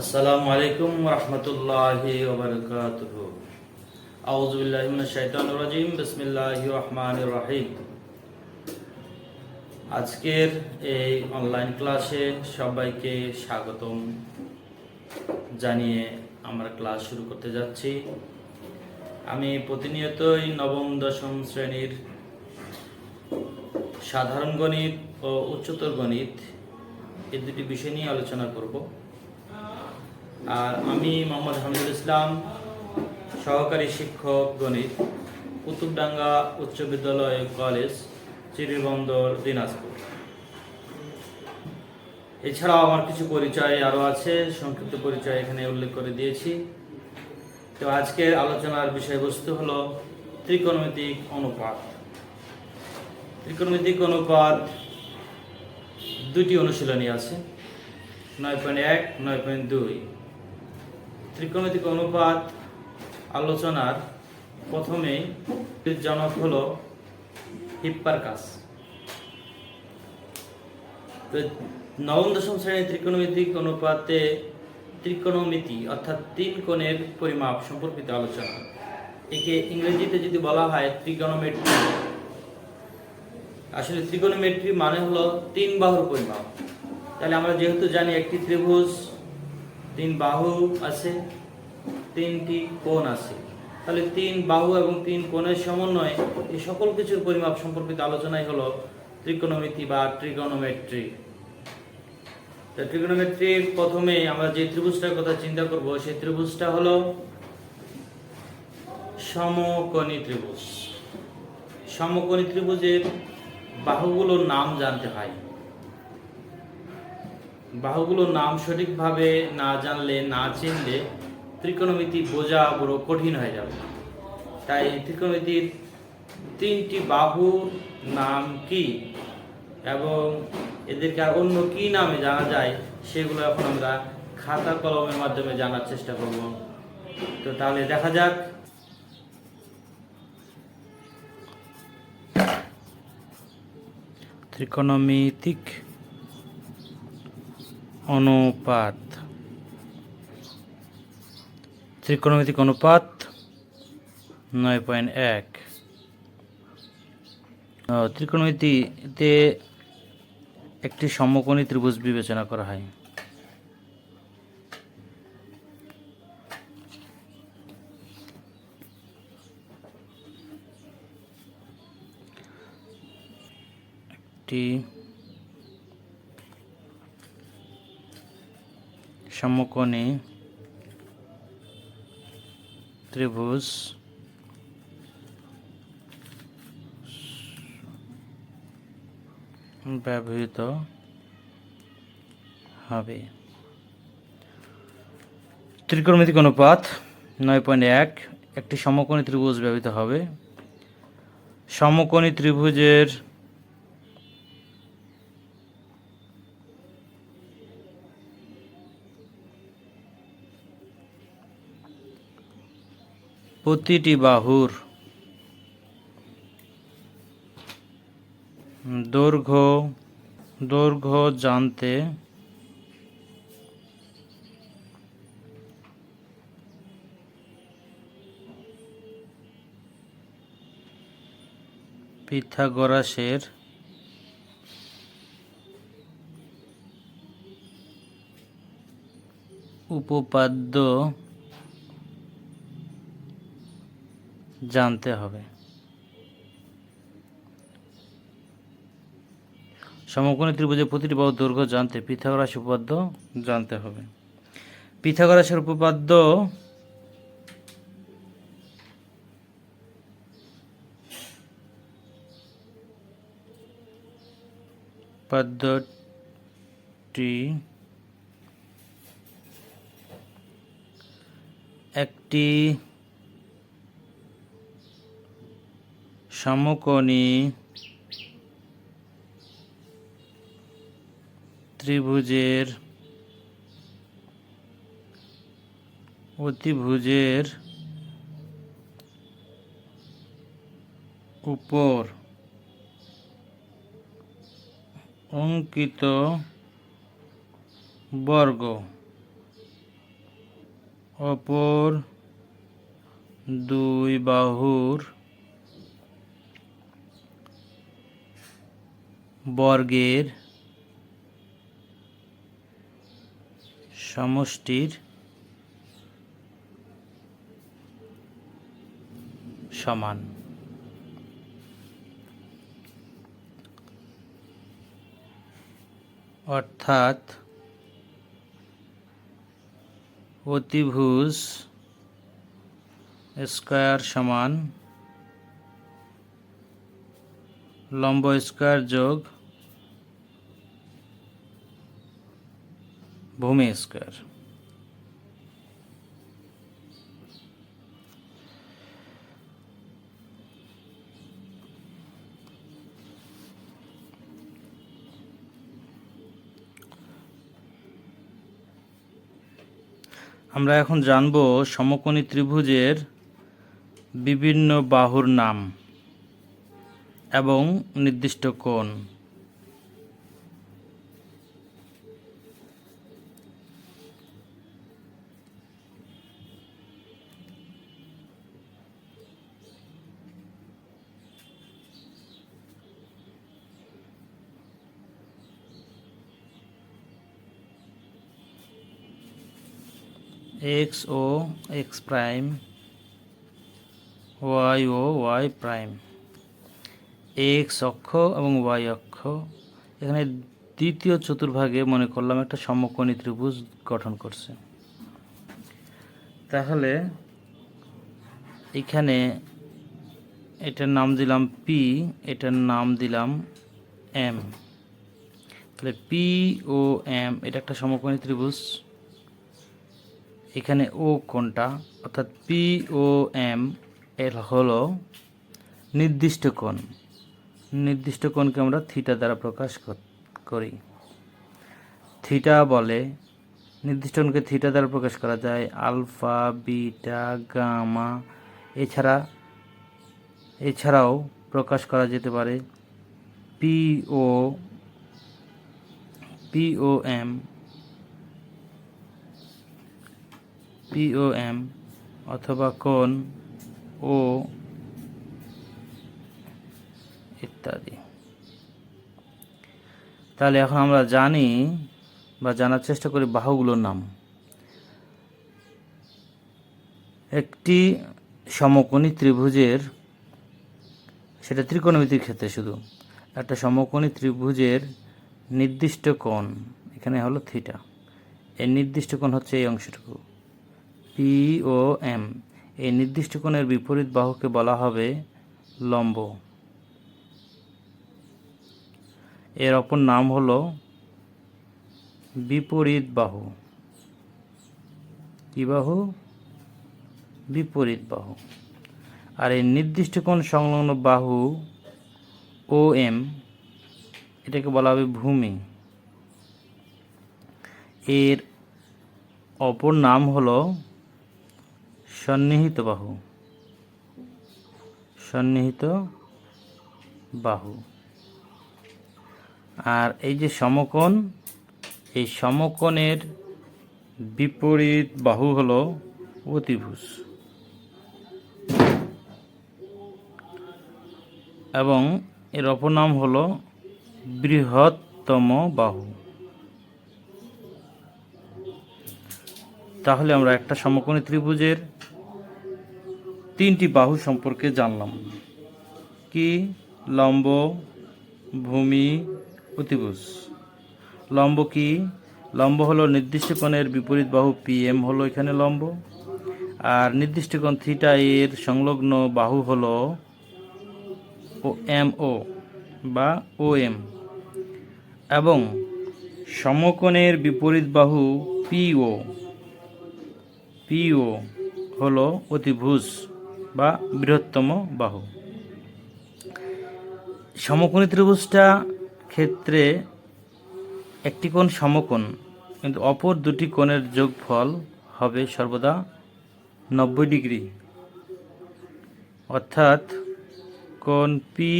আসসালামু আলাইকুম রহমতুল্লাহি ওবরকাতুহ আউযু বিল্লাহি মিনাশ শাইতানির রাজিম। বিসমিল্লাহির রহমানির রহিম। আজকের এই অনলাইন ক্লাসে সবাইকে স্বাগতম জানিয়ে আমরা ক্লাস শুরু করতে যাচ্ছি। আমি প্রতিনিয়তই নবম, দশম শ্রেণির সাধারণ গণিত ও উচ্চতর গণিত এই দুটি বিষয় নিয়ে আলোচনা করব। আর আমি মোহাম্মদ হামিদুল ইসলাম, সহকারী শিক্ষক গণিত, কুতুবডাঙ্গা উচ্চ বিদ্যালয় কলেজ চিরিবন্দর দিনাজপুর। এছাড়াও আমার কিছু পরিচয় আরও আছে, সংক্ষিপ্ত পরিচয় এখানে উল্লেখ করে দিয়েছি। তো আজকের আলোচনার বিষয়বস্তু হলো ত্রিকোণমিতিক অনুপাত। ত্রিকোণমিতিক অনুপাত দুটি অনুশীলনী আছে, নয় পয়েন্ট এক, নয় পয়েন্ট দুই। ত্রিকোণমিতিক অনুপাত আলোচনার প্রথমেই জনক হলো হিপ্পারকাস। তো নবম, দশম শ্রেণির ত্রিকোণমিতিক অনুপাতে ত্রিকোণমিতি, অর্থাৎ তিন কোণের পরিমাপ সম্পর্কিত আলোচনা। একে ইংরেজিতে যদি বলা হয় ত্রিকোণমেট্রি আসলে ত্রিকোণমেট্রি মানে হলো তিন বাহুর পরিমাপ। তাহলে আমরা যেহেতু জানি একটি ত্রিভুজ তিন বাহু আছে তিনটি কোণ আছে। তাহলে তিন বাহু এবং তিন কোণের সমন্বয়ে এই সকল কিছুর পরিমাপ সম্পর্কিত আলোচনাই হলো ত্রিকোণমিতি বা ট্রিগোনোমেট্রি তো ট্রিগোনোমেট্রির প্রথমে আমরা যে ত্রিভুজটার কথা চিন্তা করব, সেই ত্রিভুজটা হলো সমকোণী ত্রিভুজ। সমকোণী ত্রিভুজের বাহুগুলোর নাম জানতে হয়। বাহুগুলোর নাম সঠিকভাবে না জানলে, না চিনলে ত্রিকোণমিতি বোঝা বড় কঠিন হয়ে যাবে। তাই ত্রিকোণমিতির তিনটি বাহুর নাম কি? এবং এদেরকে আর অন্য কি নামে জানা যায়? সেগুলো এখন আমরা খাতা কলমের মাধ্যমে জানার চেষ্টা করব। তো তাহলে দেখা যাক। ত্রিকোণমিতিক অনুপাত। ত্রিকোণমিতিক অনুপাত নয় পয়েন্ট এক। ত্রিকোণমিতিতে একটি সমকোণী ত্রিভুজ বিবেচনা করা হয়। একটি সমকোণী ত্রিভুজ। ব্যবহৃত হবে। ত্রিকোণমিতিক অনুপাত নয় পয়েন্ট এক, একটি সমকোণী ত্রিভুজ ব্যবহৃত হবে। সমকোণী ত্রিভুজের প্রতিটি বাহুর দৈর্ঘ্য দৈর্ঘ্য জানতে পিথাগোরাসের উপপাদ্য জানতে হবে। সমকোণী ত্রিভুজের প্রতিটি বাহুর দৈর্ঘ্য জানতে পিথাগোরাস উপপাদ্য জানতে হবে। পিথাগোরাসের উপপাদ্য পদ্ধতি একটি সমকোণী ত্রিভুজের অতিভুজের উপর অঙ্কিত বর্গ। অপর দুই বাহুর বর্গের সমষ্টির সমান। অর্থাৎ অতিভুজ স্কয়ার সমান লম্ব স্কয়ার যোগ ভূমি স্কয়ার। আমরা এখন জানব সমকোণী ত্রিভুজের বিভিন্ন বাহুর নাম। এবং নির্দিষ্ট কোণ। এক্স ও এক্স প্রাইম ওয়াই ও ওয়াই প্রাইম এক্স অক্ষ এবং ওয়াই অক্ষ। এখানে দ্বিতীয় চতুর্ভাগে মনে করলাম একটা সমকোণী ত্রিভুজ গঠন করছে। তাহলে এখানে এটার নাম দিলাম পি এটার নাম দিলাম এম তাহলে পি ও এম এটা একটা সমকোণী ত্রিভুজ। এখানে ও কোনটা অর্থাৎ পি ও এম এর হলো নির্দিষ্ট কোণ। নির্দিষ্ট কোণকে আমরা থিটা দ্বারা প্রকাশ কর- থিটা বলে নির্দিষ্ট কোণকে থিটা দ্বারা প্রকাশ করা যায় আলফা বিটা গামা এছাড়া, এছাড়াও প্রকাশ করা যেতে পারে P O P O M POM অথবা কোণ ও ইত্যাদি। তাহলে এখন আমরা জানি বা জানার চেষ্টা করি বাহুগুলোর নাম। একটি সমকোণী ত্রিভুজের, সেটা ত্রিকোণমিতির ক্ষেত্রে শুধু, একটা সমকোণী ত্রিভুজের নির্দিষ্ট কোণ, এখানে হলো থিটা। এর নির্দিষ্ট কোণ হচ্ছে এই অংশটুকু পি ও এম এই নির্দিষ্ট কোণের বিপরীত বাহুকে বলা হবে লম্ব। এর অপর নাম হলো বিপরীত বাহু। কি বাহু? বিপরীত বাহু। আর এই নির্দিষ্ট কোণ সংলগ্ন বাহু ও এম এটাকে বলা হবে ভূমি। এর অপর নাম হলো সন্নিহিত বাহু। সন্নিহিত বাহু। আর এই যে সমকোণ, এই সমকোণের বিপরীত বাহু হলো অতিভুজ। এবং এর অপর নাম হলো বৃহত্তম বাহু। তাহলে আমরা একটা সমকোণী ত্রিভুজের তিনটি বাহু সম্পর্কে জানলাম। কি? লম্ব, ভূমি অতিভুজ লম্ব কি? লম্ব হলো নির্দিষ্ট কোণের বিপরীত বাহু পি এম হলো এখানে লম্ব। আর নির্দিষ্ট কোণ থিটা এর সংলগ্ন বাহু হলো ও এম ও বা ও এম এবং সমকোণের বিপরীত বাহু পিও পিও হলো অতিভুজ বা বৃহত্তম বাহু। সমকোণী ত্রিভুজটা ক্ষেত্রে একটি কোণ সমকোণ, কিন্তু অপর দুটি কোণের যোগফল হবে সর্বদা নব্বই ডিগ্রি। অর্থাৎ কোণ পি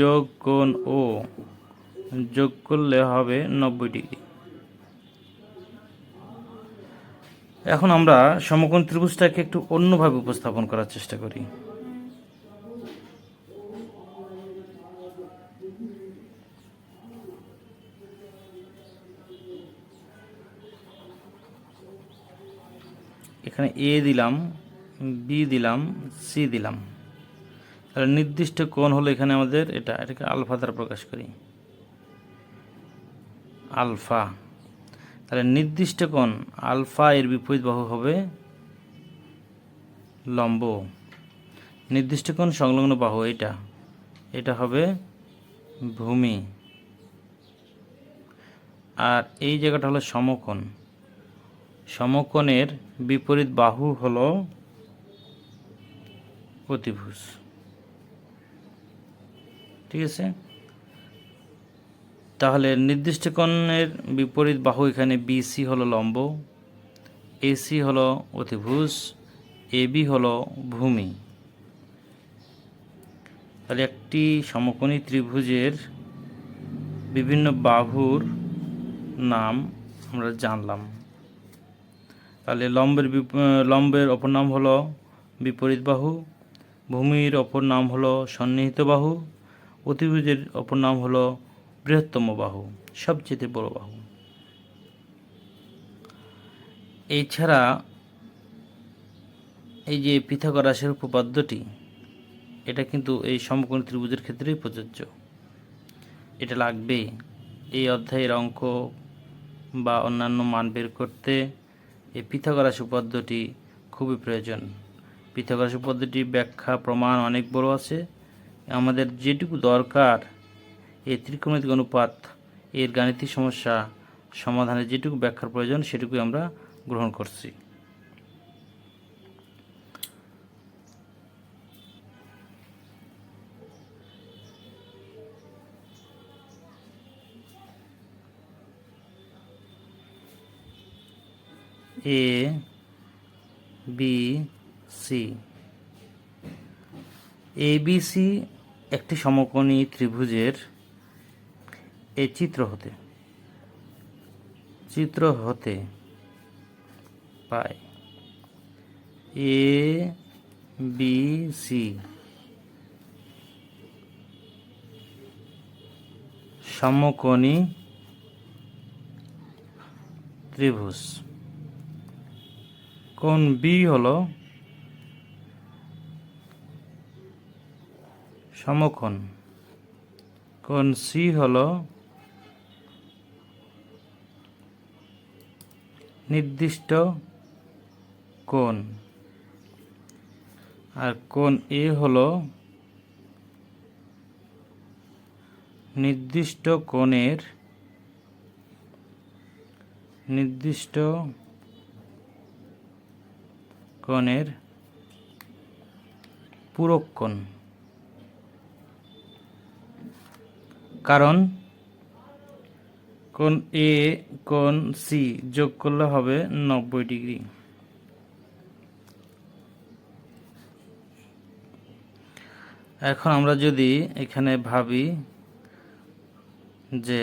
যোগ কোণ ও যোগ করলে হবে নব্বই ডিগ্রি। এখন আমরা সমকোণ ত্রিভুজটাকে একটু অন্যভাবে উপস্থাপন করার চেষ্টা করি। এখানে এ দিলাম, বি দিলাম, সি দিলাম। তাহলে নির্দিষ্ট কোণ হলো এখানে আমাদের এটা, এটাকে আলফা দ্বারা প্রকাশ করি। আলফা। তাহলে নির্দিষ্ট কোণ আলফা এর বিপরীত বাহু হবে লম্ব। নির্দিষ্ট কোণ সংলগ্ন বাহু এটা এটা হবে ভূমি। আর এই জায়গাটা হলো সমকোণ। সমকোণের বিপরীত বাহু হল অতিভুজ ঠিক আছে? তাহলে নির্দিষ্ট কোণের বিপরীত বাহু এখানে বিসি হলো লম্ব এসি হলো অতিভুজ এবি হলো ভূমি। তাহলে একটি সমকোণী ত্রিভুজের বিভিন্ন বাহুর নাম আমরা জানলাম। তাহলে লম্বের লম্বের অপর নাম হলো বিপরীত বাহু, ভূমির অপর নাম হলো সন্নিহিত বাহু, অতিভুজের অপর নাম হলো বৃহত্তম বাহু, সবচেয়ে বড় বাহু। এছাড়া এই যে পিথাগোরাসের উপপাদ্যটি, এটা কিন্তু এই সমকোণ ত্রিভুজের ক্ষেত্রেই প্রযোজ্য। এটা লাগবে এই অধ্যায়ের অঙ্ক বা অন্যান্য মান বের করতে। এই পিথাগোরাস উপপাদ্যটি খুবই প্রয়োজন। পিথাগোরাস উপপাদ্যটি ব্যাখ্যা প্রমাণ অনেক বড় আছে। আমাদের যেটুকু দরকার, এই ত্রিকোণমিতিক অনুপাত, এর গাণিতিক সমস্যা সমাধানে যেটুকু ব্যাখ্যার প্রয়োজন, সেটুকুই আমরা গ্রহণ করছি। A B C A B C একটি সমকোণী ত্রিভুজের এই চিত্র হতে চিত্র হতে পায়। এ বি সি সমকোণী ত্রিভুজ। কোণ বি হল? সমকোণ। কোণ সি হল? নির্দিষ্ট কোণ। আর কোণ এ হল? নির্দিষ্ট কোণের নির্দিষ্ট কোণের পূরক কোণ কারণ কোণ এ কোণ সি যোগ করলে হবে নব্বই ডিগ্রি। এখন আমরা যদি এখানে ভাবি যে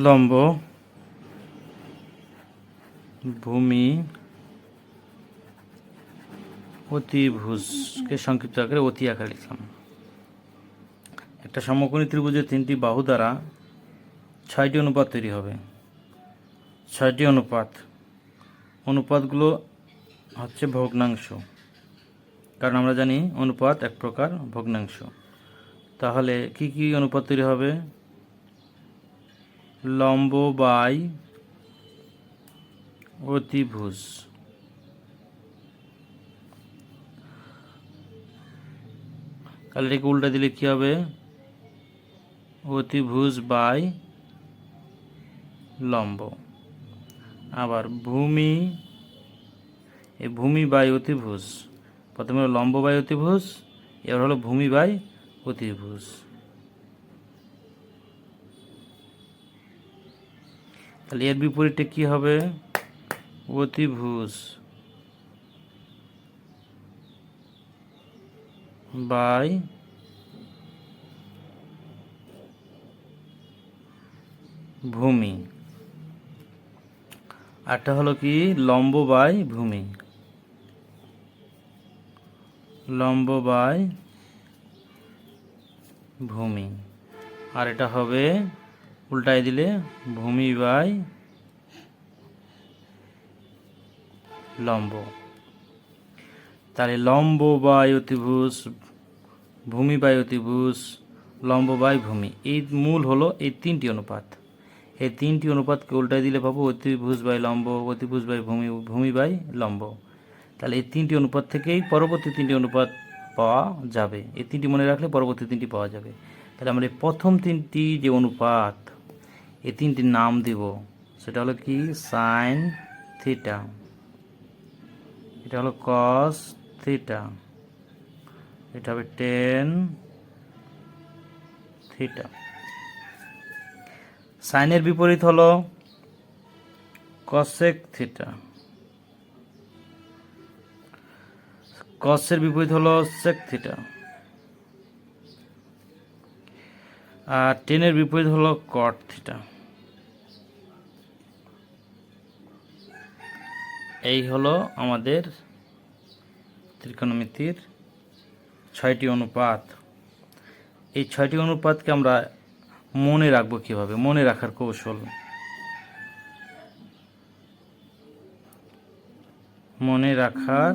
লম্ব ভূমি অতিভুজকে সংক্ষিপ্ত আকারে অতি আকারে লিখলাম। একটা সমকোণী ত্রিভুজের তিনটি বাহু দ্বারা ছয়টি অনুপাত তৈরি হবে। ছয়টি অনুপাত। অনুপাতগুলো হচ্ছে ভগ্নাংশ। কারণ আমরা জানি অনুপাত এক প্রকার ভগ্নাংশ। তাহলে কি কি অনুপাত তৈরি হবে? লম্ব বাই অতিভুজ। তাহলে এটাকে উল্টা দিলে কি হবে? অতিভুজ বাই লম্ব। আবার ভূমি, এই ভূমি বাই অতিভুজ। প্রথমে লম্ব বাই অতিভুজ, এবার হলো ভূমি বাই অতিভুজ। তাহলে এর বিপরীতে কি হবে? অতিভুজ। বাই। ভূমি। আরটা হলো কি? লম্ব বাই ভূমি। লম্ব বাই ভূমি। আর এটা হবে উল্টাই দিলে, ভূমি বাই লম্ব। তাহলে লম্ব বাই অতিভুজ, ভূমি বাই অতিভুজ, লম্ব বাই ভূমি। এই মূল হলো এই তিনটি অনুপাত। এই তিনটি অনুপাতকে উল্টাই দিলে পাবো অতিভুজ বাই লম্ব, অতিভুজ বাই ভূমি ভূমি বাই লম্ব। তাহলে এই তিনটি অনুপাত থেকেই পরবর্তী তিনটি অনুপাত পাওয়া যাবে। এই তিনটি মনে রাখলে পরবর্তী তিনটি পাওয়া যাবে। তাহলে আমরা প্রথম তিনটি যে অনুপাত এই তিনটির নাম দিব। সেটা হলো কি? সাইন থিটা এটা হলো কস থিটা এটা হবে টেন থিটা সাইনের বিপরীত হলো কসেক থিটা কসের বিপরীত হলো সেক থিটা আর টেনের বিপরীত হলো কট থিটা এই হলো আমাদের ত্রিকোণমিতির ছয়টি অনুপাত। এই ছয়টি অনুপাতকে আমরা মনে রাখব কীভাবে? মনে রাখার কৌশল। মনে রাখার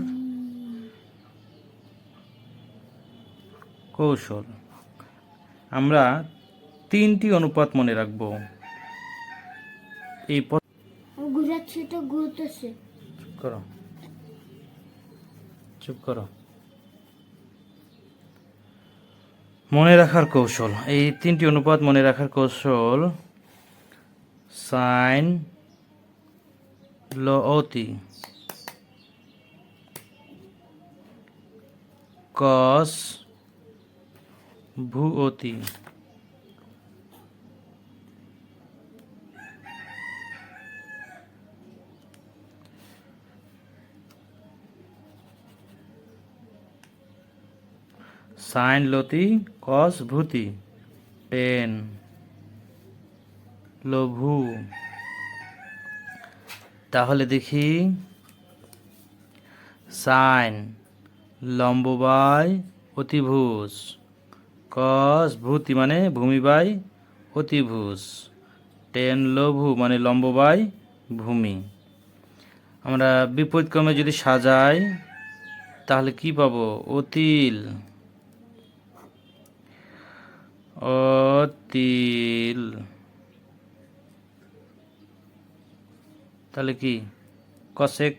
কৌশল। আমরা তিনটি অনুপাত মনে রাখব। এই ঘুরতেছে চুপ করো। চুপ করো। মনে রাখার কৌশল। এই তিনটি অনুপাত মনে রাখার কৌশল সাইন লতি কস ভূঅতি সাইন লতি, কস ভূতি টেন লঘু। তাহলে দেখি, সাইন লম্ব বাই অতিভুজ, কস ভূতি মানে ভূমি বাই অতিভুজ, টেন লঘু মানে লম্ব বাই ভূমি। আমরা বিপরীত ক্রমে যদি সাজাই, তাহলে কি পাবো? অতিল। অতিল। তাহলে কি? কশেক।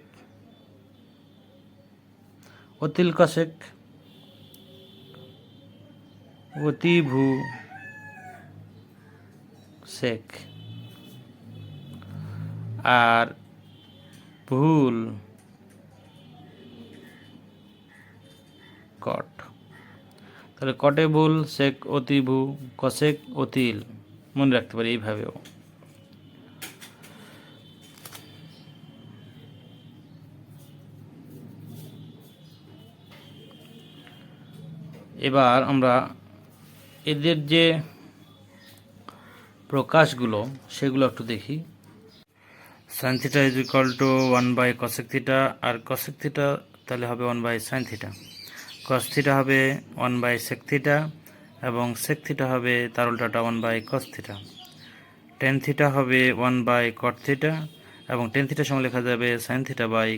অতিল কশেক। অতিভু শেখ। আর ভুল। কট। তাহলে কটে ভুল শেখ অতি ভু কশেক অতিল মনে রাখতে পারি এইভাবেও। এবার আমরা এদের যে প্রকাশগুলো, সেগুলো একটু দেখি। Sine theta is equal to one by cosec theta R cosec theta তাহলে হবে one by sine theta cos হবে ওয়ান বাই সেক থিটা এবং সেক থিটা হবে তার উল্টাটা one by cos tan theta হবে ওয়ান বাই কট থিটা এবং tan থিটার সঙ্গে লেখা যাবে সাইন থিটা বাই